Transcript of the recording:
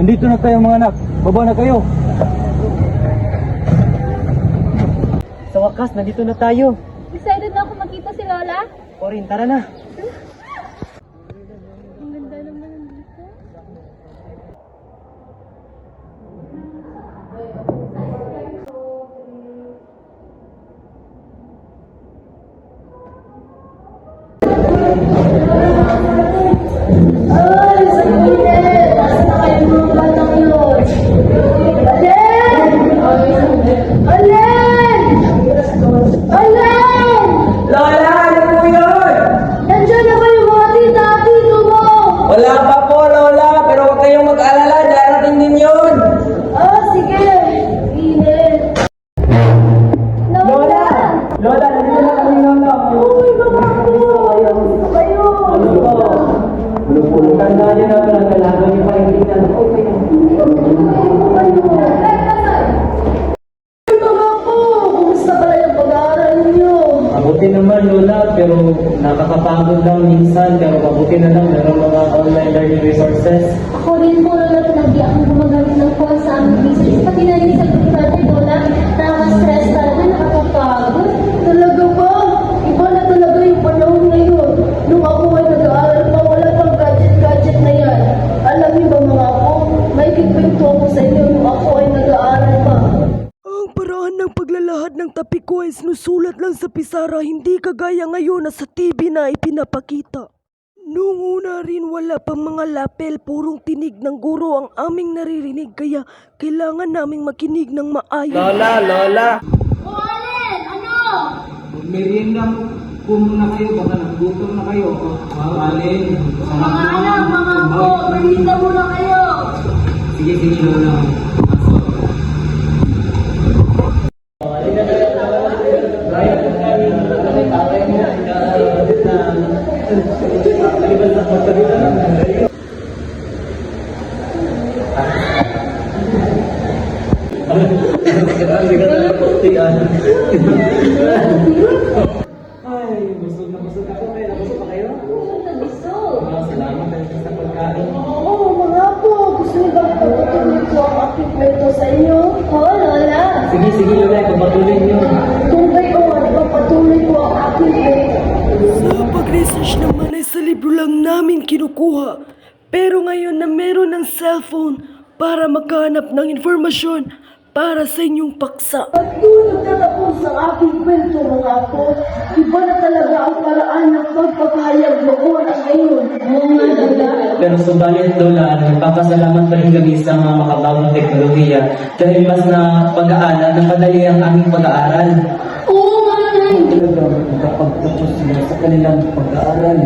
Nandito na tayo mga anak. Baba na kayo. Sa wakas, nandito na tayo. Excited na ako makita si Lola. Orin, tara na. Tandaan niyo na, kailangan yung tingnan. Okay. Mabuti naman Lola, pero nakakapagod lang minsan. Pero mabuti na lang, meron mga online learning resources. Ako rin po, Lola, palagi akong sa inyo nung ako ay nag-aaral pa. Ang paraan ng paglalahad ng tapi ko ay sinusulat lang sa pisara, hindi kagaya ngayon na sa TV na ipinapakita. Noong una rin wala pang mga lapel, purong tinig ng guro ang aming naririnig kaya kailangan naming makinig ng maayos. Lola, Lola. O, Alin, ano? Merienda po muna kayo, baka nagutom na kayo. Alin, Mga anak, mga po, malinda muna kayo. Sige, sige Lola. Ay, busog na busog ako. Kaya nabusog pa kayo? Ah, salamat dahil sa pagkain. Kwento sa inyo? Oo, Lola. Sige, sige Lola, pagpatuloy niyo. Kung gayon, ipagpatuloy ko ang aking kwento. Sa pag-research naman ay sa libro lang namin kinukuha. Pero ngayon na meron ng cellphone para makahanap ng informasyon para sa inyong paksa. At doon nagtatapos ang aking kwento mga ako. Iba na talaga ang paraan ng pagpapahayag noon at ngayon. Pero subalit Lola, nagpapasalamat pa rin kami sa mga makabagong teknolohiya dahil mas na pag-aaral, napadali ang aming pag-aaral. Oo nga, Nay. Talaga, nakapagtapos sila sa kanilang pag-aaral.